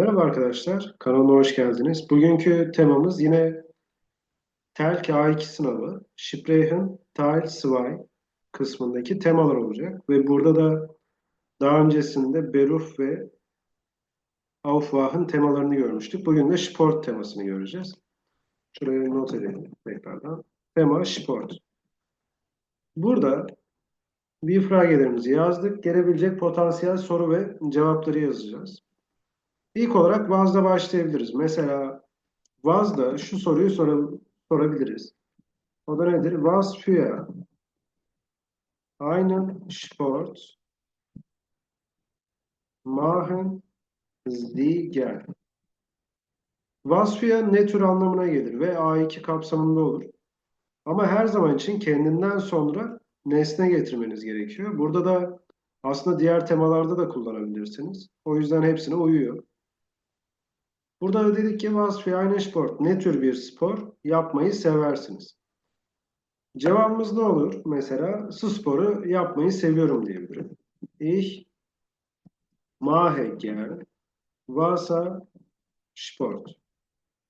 Merhaba arkadaşlar, kanalıma hoş geldiniz. Bugünkü temamız yine TELK A2 sınavı, Sprechen Teil 2 kısmındaki temalar olacak. Ve burada da daha öncesinde Beruf ve Aufwach'ın temalarını görmüştük. Bugün de Sport temasını göreceğiz. Şuraya not edelim tekrardan. Tema Sport. Burada bir fragelerimizi yazdık. Gelebilecek potansiyel soru ve cevapları yazacağız. İlk olarak Vaz'da başlayabiliriz. Mesela Vaz'da şu soruyu sor sorabiliriz. O da nedir? Was für einen Sport machen Sie gern? Ne tür anlamına gelir ve A2 kapsamında olur. Ama her zaman için kendinden sonra nesne getirmeniz gerekiyor. Burada da aslında diğer temalarda da kullanabilirsiniz. O yüzden hepsine uyuyor. Burada da dedik ki was für eine Sport? Ne tür bir spor yapmayı seversiniz? Cevabımız ne olur? Mesela su sporu yapmayı seviyorum diyebilirim. Ich mache gern Wasser Sport.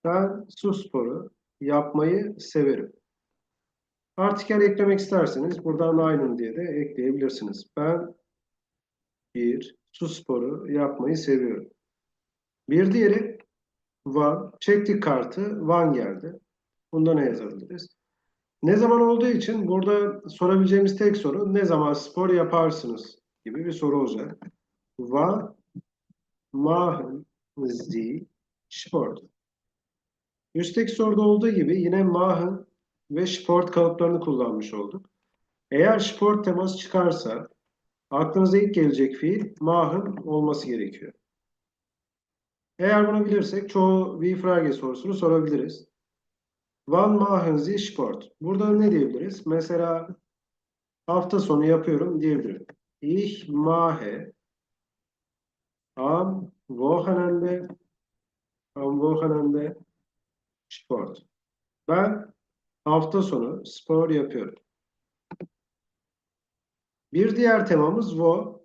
Ben su sporu yapmayı severim. Artikel eklemek isterseniz buradan aynı diye de ekleyebilirsiniz. Ben bir su sporu yapmayı seviyorum. Bir diğeri Van. Çektik kartı. Van geldi. Bunda ne yazabiliriz? Ne zaman olduğu için burada sorabileceğimiz tek soru ne zaman spor yaparsınız gibi bir soru olacak. Van machen Sie Sport. Üstteki soruda olduğu gibi yine machen ve sport kalıplarını kullanmış olduk. Eğer sport teması çıkarsa aklınıza ilk gelecek fiil machen olması gerekiyor. Eğer bunu bilirsek çoğu wie Frage sorusunu sorabiliriz. Wann machen Sie Sport? Burada ne diyebiliriz? Mesela hafta sonu yapıyorum diyebilirim. Ich mache am Wochenende am Wochenende Sport. Ben hafta sonu spor yapıyorum. Bir diğer temamız wo.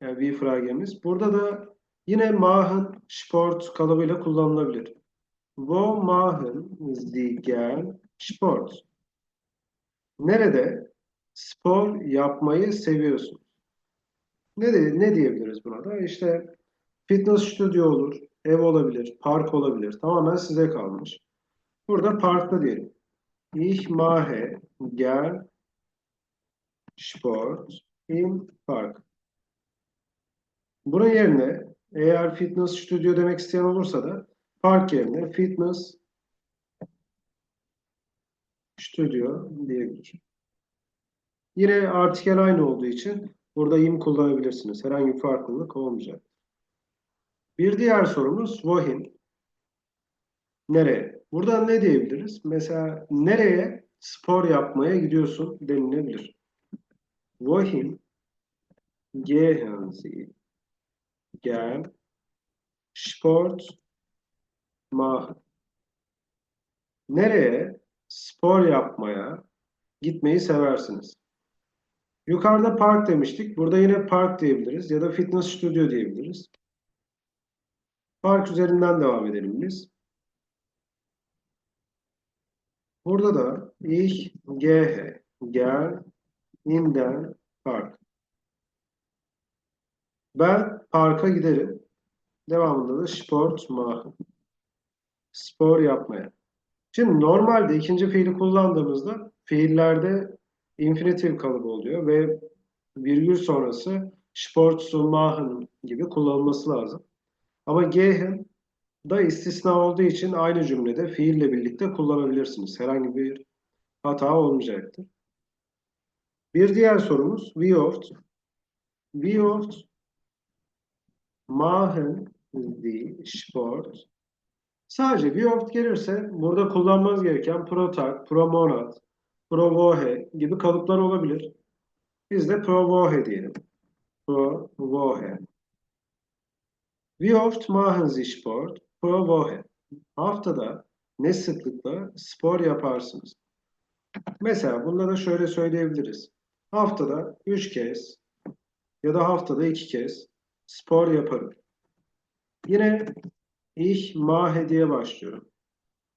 Yani wie Frage'miz. Burada da Yine machen Sport kalıbıyla kullanılabilir. Wo machen Sie gern Sport? Nerede spor yapmayı seviyorsunuz? Ne, de, ne diyebiliriz buna da? İşte fitness stüdyo olur, ev olabilir, park olabilir. Tamamen size kalmış. Burada parkta diyelim. Ich mache gern Sport im Park. Bunun yerine eğer fitness stüdyo demek isteyen olursa da park yerine fitness stüdyo diyebilir. Yine artikel aynı olduğu için burada im kullanabilirsiniz. Herhangi bir farklılık olmayacak. Bir diğer sorumuz wohin. Nereye? Burada ne diyebiliriz? Mesela nereye spor yapmaya gidiyorsun denilebilir. Wohin gehen Sie gern Sport machen. Nereye spor yapmaya gitmeyi seversiniz? Yukarıda park demiştik. Burada yine park diyebiliriz ya da fitness stüdyo diyebiliriz. Park üzerinden devam edelim biz. Burada da ich gehe gern in den Park. Ben parka giderim. Devamında da sport machen. Spor yapmaya. Şimdi normalde ikinci fiili kullandığımızda fiillerde infinitif kalıbı oluyor ve virgül sonrası sport zu machen gibi kullanılması lazım. Ama gehen da istisna olduğu için aynı cümlede fiille birlikte kullanabilirsiniz. Herhangi bir hata olmayacaktır. Bir diğer sorumuz wie oft. Wie oft machen Sie Sport? Sadece wie oft gelirse burada kullanmanız gereken protag, promonad, provohe gibi kalıplar olabilir. Biz de provohe diyelim. Provohe. Wie oft machen Sie Sport? Provohe. Haftada ne sıklıkla spor yaparsınız? Mesela bunda da şöyle söyleyebiliriz. Haftada 3 kez ya da haftada 2 kez spor yaparım. Yine ich mache diye başlıyorum.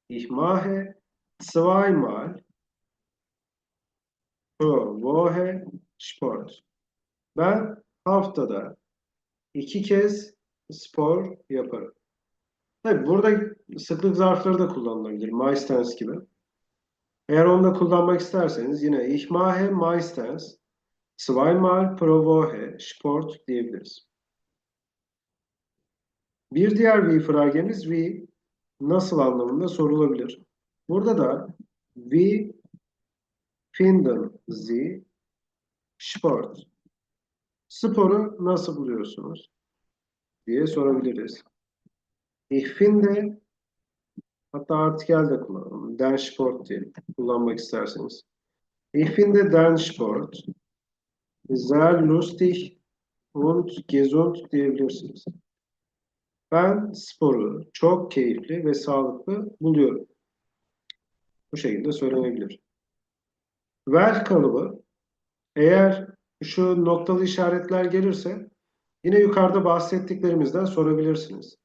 Ich mache zweimal pro Woche Sport. Ben haftada iki kez spor yaparım. Tabii burada sıklık zarfları da kullanılabilir. Meistens gibi. Eğer onu da kullanmak isterseniz yine ich mache meistens zweimal pro Woche Sport diyebiliriz. Bir diğer wie fragemiz wie nasıl anlamında sorulabilir. Burada da wie finden Sie Sport. Sporu nasıl buluyorsunuz? diye sorabiliriz. Ich finde hatta artikel de kullanalım. Den Sport diye kullanmak isterseniz. Ich finde den Sport sehr lustig und gesund diyebilirsiniz. Ben sporu çok keyifli ve sağlıklı buluyorum. Bu şekilde söylenebilir. Ver kalıbı eğer şu noktalı işaretler gelirse yine yukarıda bahsettiklerimizden sorabilirsiniz.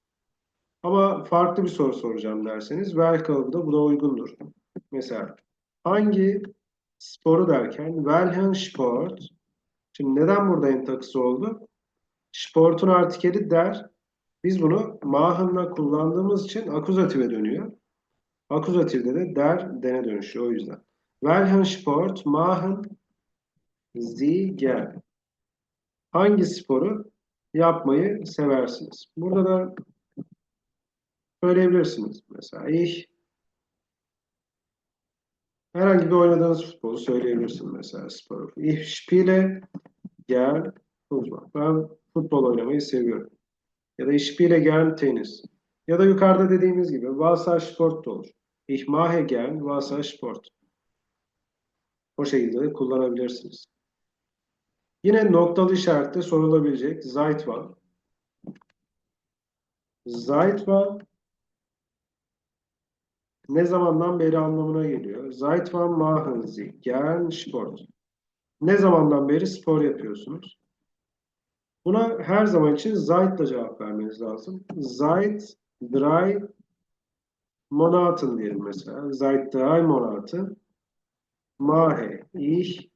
Ama farklı bir soru soracağım derseniz ver kalıbı da buna uygundur. Mesela hangi sporu derken welchen Sport Şimdi neden burada en oldu? Sportun artikeli der. Biz bunu mahınla kullandığımız için akuzative dönüyor. Akuzatifde de der dene dönüşüyor o yüzden. Welchen Sport machen Sie gern? Hangi sporu yapmayı seversiniz? Burada da söyleyebilirsiniz. Mesela ich herhangi bir oynadığınız futbolu söyleyebilirsiniz mesela sporu. Ich spiele gern Futbol. Ben futbol oynamayı seviyorum. Ya da spiele gern tenis. Ya da yukarıda dediğimiz gibi Wassersport da olur. Ich mache gern Wassersport. O şekilde de kullanabilirsiniz. Yine noktalı işaretle sorulabilecek seit var. Seit var ne zamandan beri anlamına geliyor. Seit wann machen Sie gern Sport? Ne zamandan beri spor yapıyorsunuz? Buna her zaman için seit ile cevap vermeniz lazım. Seit drei Monaten diyelim mesela. Seit drei Monaten mache ich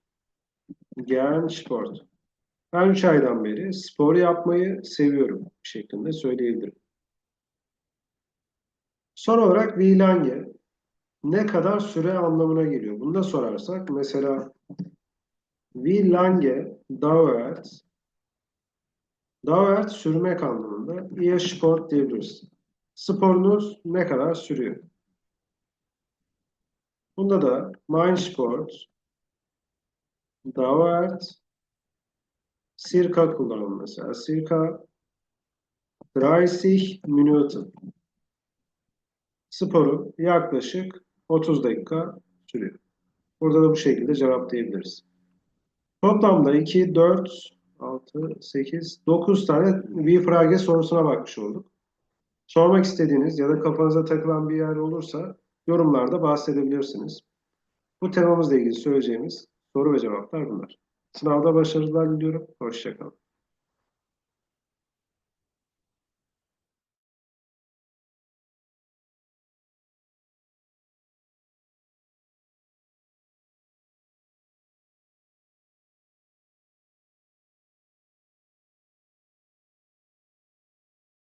gern Sport. Ben 3 aydan beri spor yapmayı seviyorum şeklinde söyleyebilirim. Son olarak wie lange ne kadar süre anlamına geliyor. Bunu da sorarsak mesela wie lange dauert dauert sürmek anlamında. Ihr Sport diyebiliriz. Sporunuz ne kadar sürüyor? Bunda da mein Sport dauert circa kullanalım mesela. Circa 30 Minuten. Sporu yaklaşık 30 dakika sürüyor. Burada da bu şekilde cevaplayabiliriz. Toplamda 2, 4, 6, 8, 9 tane V-Frage sorusuna bakmış olduk. Sormak istediğiniz ya da kafanıza takılan bir yer olursa yorumlarda bahsedebilirsiniz. Bu temamızla ilgili söyleyeceğimiz soru ve cevaplar bunlar. Sınavda başarılar diliyorum. Hoşçakalın.